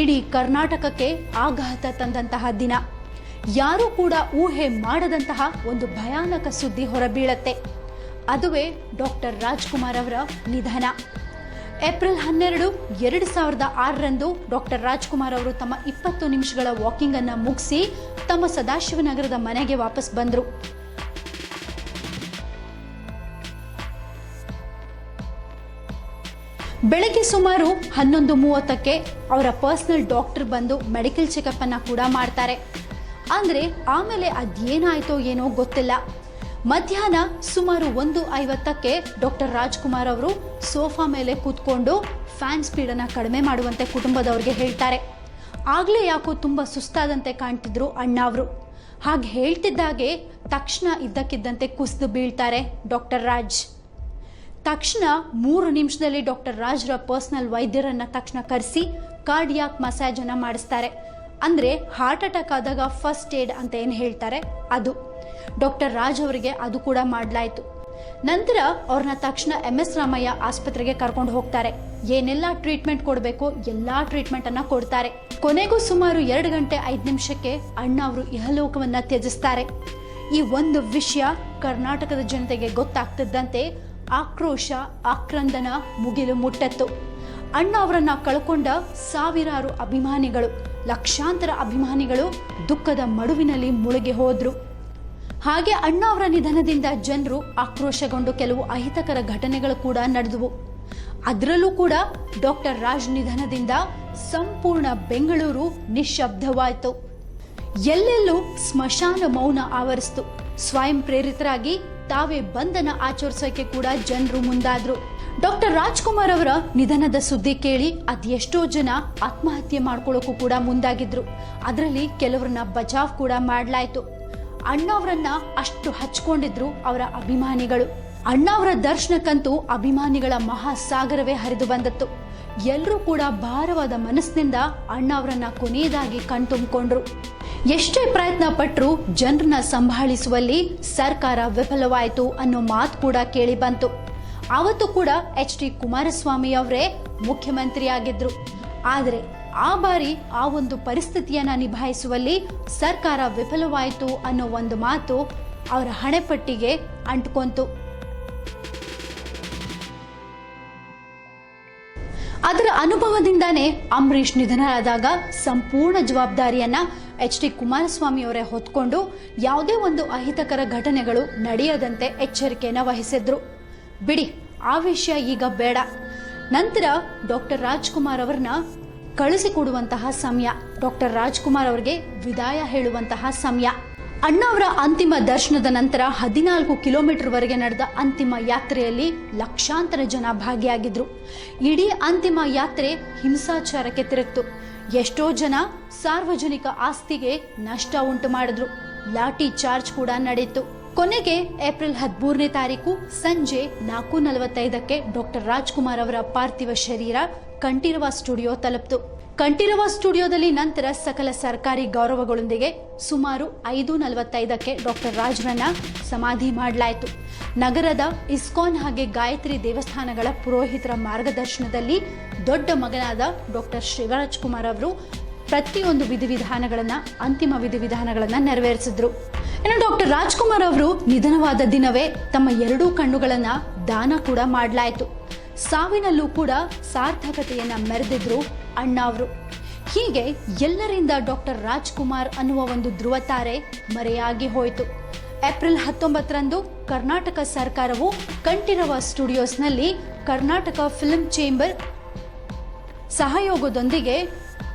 ಇಡೀ ಕರ್ನಾಟಕಕ್ಕೆ ಆಘಾತ ತಂದಂತಹ ದಿನ. ಯಾರೂ ಕೂಡ ಊಹೆ ಮಾಡದಂತಹ ಒಂದು ಭಯಾನಕ ಸುದ್ದಿ ಹೊರಬೀಳತ್ತೆ. ಅದುವೇ ಡಾಕ್ಟರ್ ರಾಜ್ಕುಮಾರ್ ಅವರ ನಿಧನ. ಏಪ್ರಿಲ್ ಹನ್ನೆರಡು ಎರಡು ಸಾವಿರದ ಆರರಂದು ಡಾಕ್ಟರ್ ರಾಜ್ಕುಮಾರ್ ಅವರು ತಮ್ಮ ಇಪ್ಪತ್ತು ನಿಮಿಷಗಳ ವಾಕಿಂಗನ್ನು ಮುಗಿಸಿ ತಮ್ಮ ಸದಾಶಿವನಗರದ ಮನೆಗೆ ವಾಪಸ್ ಬಂದರು. ಬೆಳಗ್ಗೆ ಸುಮಾರು ಹನ್ನೊಂದು ಮೂವತ್ತಕ್ಕೆ ಅವರ ಪರ್ಸನಲ್ ಡಾಕ್ಟರ್ ಬಂದು ಮೆಡಿಕಲ್ ಚೆಕಪ್ ಅನ್ನ ಕೂಡ ಮಾಡ್ತಾರೆ. ಅಂದ್ರೆ ಆಮೇಲೆ ಅದೇನಾಯ್ತೋ ಏನೋ ಗೊತ್ತಿಲ್ಲ. ಮಧ್ಯಾಹ್ನ ಸುಮಾರು ಒಂದು ಐವತ್ತಕ್ಕೆ ಡಾಕ್ಟರ್ ರಾಜ್ಕುಮಾರ್ ಅವರು ಸೋಫಾ ಮೇಲೆ ಕೂತ್ಕೊಂಡು ಫ್ಯಾನ್ ಸ್ಪೀಡನ್ನು ಕಡಿಮೆ ಮಾಡುವಂತೆ ಕುಟುಂಬದವ್ರಿಗೆ ಹೇಳ್ತಾರೆ. ಆಗಲೇ ಯಾಕೋ ತುಂಬ ಸುಸ್ತಾದಂತೆ ಕಾಣ್ತಿದ್ರು ಅಣ್ಣ ಅವರು. ಹಾಗೆ ಹೇಳ್ತಿದ್ದಾಗೆ ತಕ್ಷಣ ಇದ್ದಕ್ಕಿದ್ದಂತೆ ಕುಸಿದು ಬೀಳ್ತಾರೆ ಡಾಕ್ಟರ್ ರಾಜ್. ತಕ್ಷಣ ಮೂರು ನಿಮಿಷದಲ್ಲಿ ಡಾಕ್ಟರ್ ರಾಜ್ರ ಪರ್ಸನಲ್ ವೈದ್ಯರನ್ನ ತಕ್ಷಣ ಕರೆಸಿ ಕಾರ್ಡಿಯಾಕ್ ಮಸಾಜ್ ಅನ್ನ ಮಾಡಿಸ್ತಾರೆ. ಅಂದ್ರೆ ಹಾರ್ಟ್ ಅಟ್ಯಾಕ್ ಆದಾಗ ಫಸ್ಟ್ ಏಡ್ ಅಂತ ಏನು ಹೇಳ್ತಾರೆ? ಅದು. ಡಾಕ್ಟರ್ ರಾಜ್ ಅವರಿಗೆ ಅದು ಕೂಡ ಮಾಡಲಾಯಿತು. ನಂತರ ಅವ್ರನ್ನ ತಕ್ಷಣ ಎಂ ಎಸ್ ರಾಮಯ್ಯ ಆಸ್ಪತ್ರೆಗೆ ಕರ್ಕೊಂಡು ಹೋಗ್ತಾರೆ. ಏನೆಲ್ಲ ಟ್ರೀಟ್ಮೆಂಟ್ ಕೊಡಬೇಕು, ಎಲ್ಲಾ ಟ್ರೀಟ್ಮೆಂಟ್ ಅನ್ನ ಕೊಡ್ತಾರೆ. ಕೊನೆಗೂ ಸುಮಾರು ಎರಡು ಗಂಟೆ ಐದು ನಿಮಿಷಕ್ಕೆ ಅಣ್ಣ ಅವರು ಇಹಲೋಕವನ್ನ ತ್ಯಜಿಸ್ತಾರೆ. ಈ ಒಂದು ವಿಷಯ ಕರ್ನಾಟಕದ ಜನತೆಗೆ ಗೊತ್ತಾಗ್ತಿದ್ದಂತೆ ಆಕ್ರೋಶ, ಆಕ್ರಂದನ ಮುಗಿಲು ಮುಟ್ಟತ್ತು. ಅಣ್ಣ ಅವರನ್ನ ಕಳ್ಕೊಂಡ ಸಾವಿರಾರು ಅಭಿಮಾನಿಗಳು, ಲಕ್ಷಾಂತರ ಅಭಿಮಾನಿಗಳು ದುಃಖದ ಮಡುವಿನಲ್ಲಿ ಮುಳುಗಿ ಹೋದ್ರು. ಹಾಗೆ ಅಣ್ಣ ಅವರ ನಿಧನದಿಂದ ಜನರು ಆಕ್ರೋಶಗೊಂಡು ಕೆಲವು ಅಹಿತಕರ ಘಟನೆಗಳು ಕೂಡ ನಡೆದವು. ಅದರಲ್ಲೂ ಕೂಡ ಡಾಕ್ಟರ್ ರಾಜ್ ನಿಧನದಿಂದ ಸಂಪೂರ್ಣ ಬೆಂಗಳೂರು ನಿಶ್ಶಬ್ದವಾಯಿತು. ಎಲ್ಲೆಲ್ಲೂ ಸ್ಮಶಾನ ಮೌನ ಆವರಿಸ್ತು. ಸ್ವಯಂ ಪ್ರೇರಿತರಾಗಿ ತಾವೇ ಬಂಧನ ಆಚರಿಸೋಕೆ ಕೂಡ ಜನರು ಮುಂದಾದ್ರು. ಡಾಕ್ಟರ್ ರಾಜ್ಕುಮಾರ್ ಅವರ ನಿಧನದ ಸುದ್ದಿ ಕೇಳಿ ಅದೆಷ್ಟೋ ಜನ ಆತ್ಮಹತ್ಯೆ ಮಾಡ್ಕೊಳ್ಳೋಕು ಕೂಡ ಮುಂದಾಗಿದ್ರು. ಅದರಲ್ಲಿ ಕೆಲವರನ್ನ ಬಚಾವ್ ಕೂಡ ಮಾಡಲಾಯಿತು. ಅಣ್ಣವರನ್ನ ಅಷ್ಟು ಹಚ್ಕೊಂಡಿದ್ರು ಅವರ ಅಭಿಮಾನಿಗಳು. ಅಣ್ಣವರ ದರ್ಶನಕ್ಕಂತೂ ಅಭಿಮಾನಿಗಳ ಮಹಾಸಾಗರವೇ ಹರಿದು ಬಂದತ್ತು. ಎಲ್ಲರೂ ಕೂಡ ಭಾರವಾದ ಮನಸ್ಸಿನಿಂದ ಅಣ್ಣವರನ್ನ ಕೊನೆಯದಾಗಿ ಕಣ್ತುಂಬಿಕೊಂಡ್ರು. ಎಷ್ಟೇ ಪ್ರಯತ್ನ ಪಟ್ಟರು ಜನರನ್ನ ಸಂಭಾಳಿಸುವಲ್ಲಿ ಸರ್ಕಾರ ವಿಫಲವಾಯಿತು ಅನ್ನೋ ಮಾತು ಕೂಡ ಕೇಳಿ ಬಂತು. ಅವತ್ತು ಕೂಡ ಎಚ್ ಡಿ ಕುಮಾರಸ್ವಾಮಿ ಅವರೇ ಮುಖ್ಯಮಂತ್ರಿ ಆಗಿದ್ರು ಆದರೆ ಆ ಬಾರಿ ಆ ಒಂದು ಪರಿಸ್ಥಿತಿಯನ್ನ ನಿಭಾಯಿಸುವಲ್ಲಿ ಸರ್ಕಾರ ವಿಫಲವಾಯಿತು ಅನ್ನೋ ಒಂದು ಮಾತು ಅವರ ಹಣೆಪಟ್ಟಿಗೆ ಅಂಟ್ಕೊಂತು. ಅದರ ಅನುಭವದಿಂದಾನೇ ಅಂಬರೀಷ್ ನಿಧನರಾದಾಗ ಸಂಪೂರ್ಣ ಜವಾಬ್ದಾರಿಯನ್ನ ಎಚ್ ಡಿ ಕುಮಾರಸ್ವಾಮಿ ಅವರೇ ಹೊತ್ಕೊಂಡು ಯಾವುದೇ ಒಂದು ಅಹಿತಕರ ಘಟನೆಗಳು ನಡೆಯದಂತೆ ಎಚ್ಚರಿಕೆಯನ್ನು ವಹಿಸಿದ್ರು. ಬಿಡಿ, ಆ ವಿಷಯ ಈಗ ಬೇಡ. ನಂತರ ಡಾಕ್ಟರ್ ರಾಜ್ಕುಮಾರ್ ಅವ್ರನ್ನ ಕಳಿಸಿಕೊಡುವಂತಹ ಸಮಯ. ಡಾಕ್ಟರ್ ರಾಜ್ಕುಮಾರ್ ಅವರಿಗೆ ವಿದಾಯ ಹೇಳುವಂತಹ ಸಮಯ. ಅಣ್ಣ ಅವರ ಅಂತಿಮ ದರ್ಶನದ ನಂತರ ಹದಿನಾಲ್ಕು ಕಿಲೋಮೀಟರ್ ವರೆಗೆ ನಡೆದ ಅಂತಿಮ ಯಾತ್ರೆಯಲ್ಲಿ ಲಕ್ಷಾಂತರ ಜನ ಭಾಗಿಯಾಗಿದ್ರು. ಇಡೀ ಅಂತಿಮ ಯಾತ್ರೆ ಹಿಂಸಾಚಾರಕ್ಕೆ ತಿರುಗ್ತು. ಎಷ್ಟೋ ಜನ ಸಾರ್ವಜನಿಕ ಆಸ್ತಿಗೆ ನಷ್ಟ ಉಂಟು ಮಾಡಿದ್ರು. ಲಾಠಿ ಚಾರ್ಜ್ ಕೂಡ ನಡೆಯಿತು. ಕೊನೆಗೆ ಏಪ್ರಿಲ್ ಹದಿಮೂರನೇ ತಾರೀಕು ಸಂಜೆ ನಾಲ್ಕು ನಲವತ್ತೈದಕ್ಕೆ ಡಾಕ್ಟರ್ ರಾಜ್ಕುಮಾರ್ ಅವರ ಪಾರ್ಥಿವ ಶರೀರ ಕಂಠೀರವ ಸ್ಟುಡಿಯೋ ತಲುಪಿತು. ಕಂಠೀರವ ಸ್ಟುಡಿಯೋದಲ್ಲಿ ನಂತರ ಸಕಲ ಸರ್ಕಾರಿ ಗೌರವಗಳೊಂದಿಗೆ ಸುಮಾರು ಐದು ನಲವತ್ತೈದಕ್ಕೆ ಡಾಕ್ಟರ್ ರಾಜ್ರನ್ನ ಸಮಾಧಿ ಮಾಡಲಾಯಿತು. ನಗರದ ಇಸ್ಕಾನ್ ಹಾಗೆ ಗಾಯತ್ರಿ ದೇವಸ್ಥಾನಗಳ ಪುರೋಹಿತರ ಮಾರ್ಗದರ್ಶನದಲ್ಲಿ ದೊಡ್ಡ ಮಗನಾದ ಡಾಕ್ಟರ್ ಶಿವರಾಜ್ ಕುಮಾರ್ ಅವರು ಪ್ರತಿಯೊಂದು ವಿಧಿವಿಧಾನಗಳನ್ನು, ಅಂತಿಮ ವಿಧಿವಿಧಾನಗಳನ್ನು ನೆರವೇರಿಸಿದ್ರು. ಇನ್ನು ಡಾಕ್ಟರ್ ರಾಜ್ಕುಮಾರ್ ಅವರು ನಿಧನವಾದ ದಿನವೇ ತಮ್ಮ ಎರಡೂ ಕಣ್ಣುಗಳನ್ನು ದಾನ ಕೂಡ ಮಾಡಲಾಯಿತು. ಸಾವಿನಲ್ಲೂ ಕೂಡ ಸಾರ್ಥಕತೆಯನ್ನು ಮೆರೆದಿದ್ರು ಅಣ್ಣ ಅವರು ಹೀಗೆ ಎಲ್ಲರಿಂದ ಡಾಕ್ಟರ್ ರಾಜ್ಕುಮಾರ್ ಅನ್ನುವ ಒಂದು ಧ್ರುವತಾರೆ ಮರೆಯಾಗಿ ಹೋಯಿತು. ಏಪ್ರಿಲ್ ಹತ್ತೊಂಬತ್ತರಂದು ಕರ್ನಾಟಕ ಸರ್ಕಾರವು ಕಂಠೀರವ ಸ್ಟುಡಿಯೋಸ್ನಲ್ಲಿ ಕರ್ನಾಟಕ ಫಿಲ್ಮ್ ಚೇಂಬರ್ ಸಹಯೋಗದೊಂದಿಗೆ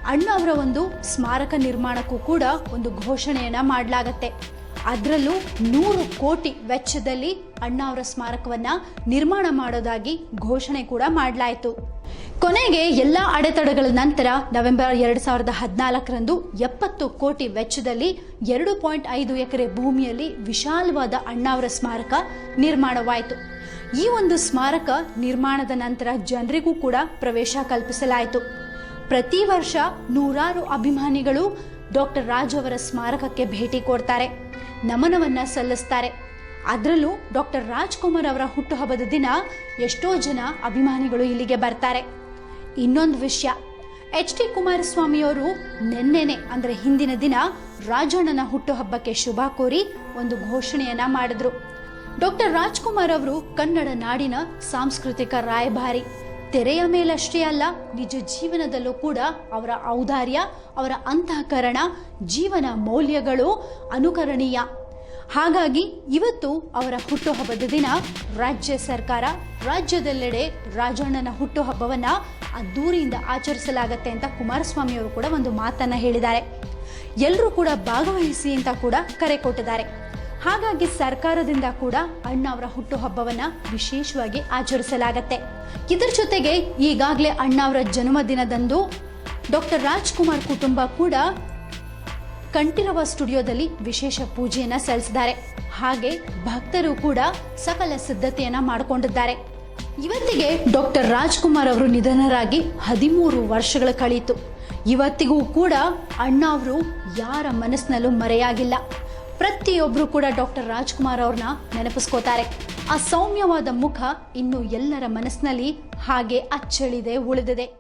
ಅಣ್ಣ ಅವರ ಒಂದು ಸ್ಮಾರಕ ನಿರ್ಮಾಣಕ್ಕೂ ಕೂಡ ಒಂದು ಘೋಷಣೆಯನ್ನ ಮಾಡಲಾಗತ್ತೆ. ಅದರಲ್ಲೂ ನೂರು ಕೋಟಿ ವೆಚ್ಚದಲ್ಲಿ ಅಣ್ಣಾವರ ಸ್ಮಾರಕವನ್ನ ನಿರ್ಮಾಣ ಮಾಡೋದಾಗಿ ಘೋಷಣೆ ಕೂಡ ಮಾಡಲಾಯಿತು. ಕೊನೆಗೆ ಎಲ್ಲ ಅಡೆತಡೆಗಳ ನಂತರ ನವೆಂಬರ್ ಎರಡ್ ಸಾವಿರದ ಹದಿನಾಲ್ಕರಂದು ಎಪ್ಪತ್ತು ಕೋಟಿ ವೆಚ್ಚದಲ್ಲಿ ಎರಡು ಪಾಯಿಂಟ್ ಐದು ಎಕರೆ ಭೂಮಿಯಲ್ಲಿ ವಿಶಾಲವಾದ ಅಣ್ಣಾವರ ಸ್ಮಾರಕ ನಿರ್ಮಾಣವಾಯಿತು. ಈ ಒಂದು ಸ್ಮಾರಕ ನಿರ್ಮಾಣದ ನಂತರ ಜನರಿಗೂ ಕೂಡ ಪ್ರವೇಶ ಕಲ್ಪಿಸಲಾಯಿತು. ಪ್ರತಿ ವರ್ಷ ನೂರಾರು ಅಭಿಮಾನಿಗಳು ಡಾಕ್ಟರ್ ರಾಜ್ ಅವರ ಸ್ಮಾರಕಕ್ಕೆ ಭೇಟಿ ಕೊಡ್ತಾರೆ. ನಮನವನ್ನ ಸಲ್ಲಿಸ್ತಾರೆ. ಅದರಲ್ಲೂ ಡಾಕ್ಟರ್ ರಾಜ್ಕುಮಾರ್ ಅವರ ಹುಟ್ಟುಹಬ್ಬದ ದಿನ ಎಷ್ಟೋ ಜನ ಅಭಿಮಾನಿಗಳು ಇಲ್ಲಿಗೆ ಬರ್ತಾರೆ. ಇನ್ನೊಂದು ವಿಷಯ, ಎಚ್ ಡಿ ಕುಮಾರಸ್ವಾಮಿಯವರು ನಿನ್ನೆನೆ, ಅಂದ್ರೆ ಹಿಂದಿನ ದಿನ ರಾಜಣ್ಣನ ಹುಟ್ಟುಹಬ್ಬಕ್ಕೆ ಶುಭ ಕೋರಿ ಒಂದು ಘೋಷಣೆಯನ್ನ ಮಾಡಿದ್ರು. ಡಾಕ್ಟರ್ ರಾಜ್ಕುಮಾರ್ ಅವರು ಕನ್ನಡ ನಾಡಿನ ಸಾಂಸ್ಕೃತಿಕ ರಾಯಭಾರಿ. ತೆರೆಯ ಮೇಲಷ್ಟೇ ಅಲ್ಲ, ನಿಜ ಜೀವನದಲ್ಲೂ ಕೂಡ ಅವರ ಔದಾರ್ಯ, ಅವರ ಅಂತಃಕರಣ, ಜೀವನ ಮೌಲ್ಯಗಳು ಅನುಕರಣೀಯ. ಹಾಗಾಗಿ ಇವತ್ತು ಅವರ ಹುಟ್ಟುಹಬ್ಬದ ದಿನ ರಾಜ್ಯ ಸರ್ಕಾರ ರಾಜ್ಯದೆಲ್ಲೆಡೆ ರಾಜಣ್ಣನ ಹುಟ್ಟುಹಬ್ಬವನ್ನು ಅದ್ದೂರಿಯಿಂದ ಆಚರಿಸಲಾಗತ್ತೆ ಅಂತ ಕುಮಾರಸ್ವಾಮಿ ಅವರು ಕೂಡ ಒಂದು ಮಾತನ್ನು ಹೇಳಿದ್ದಾರೆ. ಎಲ್ಲರೂ ಕೂಡ ಭಾಗವಹಿಸಿ ಅಂತ ಕೂಡ ಕರೆ ಕೊಟ್ಟಿದ್ದಾರೆ. ಹಾಗಾಗಿ ಸರ್ಕಾರದಿಂದ ಕೂಡ ಅಣ್ಣ ಅವರ ಹುಟ್ಟುಹಬ್ಬವನ್ನ ವಿಶೇಷವಾಗಿ ಆಚರಿಸಲಾಗತ್ತೆ. ಇದರ ಜೊತೆಗೆ ಈಗಾಗಲೇ ಅಣ್ಣ ಅವರ ಜನ್ಮದಿನದಂದು ಡಾಕ್ಟರ್ ರಾಜ್ಕುಮಾರ್ ಕುಟುಂಬ ಕೂಡ ಕಂಠೀರವ ಸ್ಟುಡಿಯೋದಲ್ಲಿ ವಿಶೇಷ ಪೂಜೆಯನ್ನ ಸಲ್ಲಿಸಿದ್ದಾರೆ. ಹಾಗೆ ಭಕ್ತರು ಕೂಡ ಸಕಲ ಸಿದ್ಧತೆಯನ್ನ ಮಾಡಿಕೊಂಡಿದ್ದಾರೆ. ಇವತ್ತಿಗೆ ಡಾಕ್ಟರ್ ರಾಜ್ಕುಮಾರ್ ಅವರು ನಿಧನರಾಗಿ ಹದಿಮೂರು ವರ್ಷಗಳು ಕಳೆಯಿತು ಇವತ್ತಿಗೂ ಕೂಡ ಅಣ್ಣ ಅವರು ಯಾರ ಮನಸ್ಸಿನಲ್ಲೂ ಮರೆಯಾಗಿಲ್ಲ. ಪ್ರತಿಯೊಬ್ಬರು ಕೂಡ ಡಾಕ್ಟರ್ ರಾಜ್ಕುಮಾರ್ ಅವ್ರನ್ನ ನೆನಪಿಸ್ಕೋತಾರೆ. ಆ ಸೌಮ್ಯವಾದ ಮುಖ ಇನ್ನು ಎಲ್ಲರ ಮನಸ್ಸಿನಲ್ಲಿ ಹಾಗೆ ಅಚ್ಚಳಿದೆ, ಉಳಿದಿದೆ.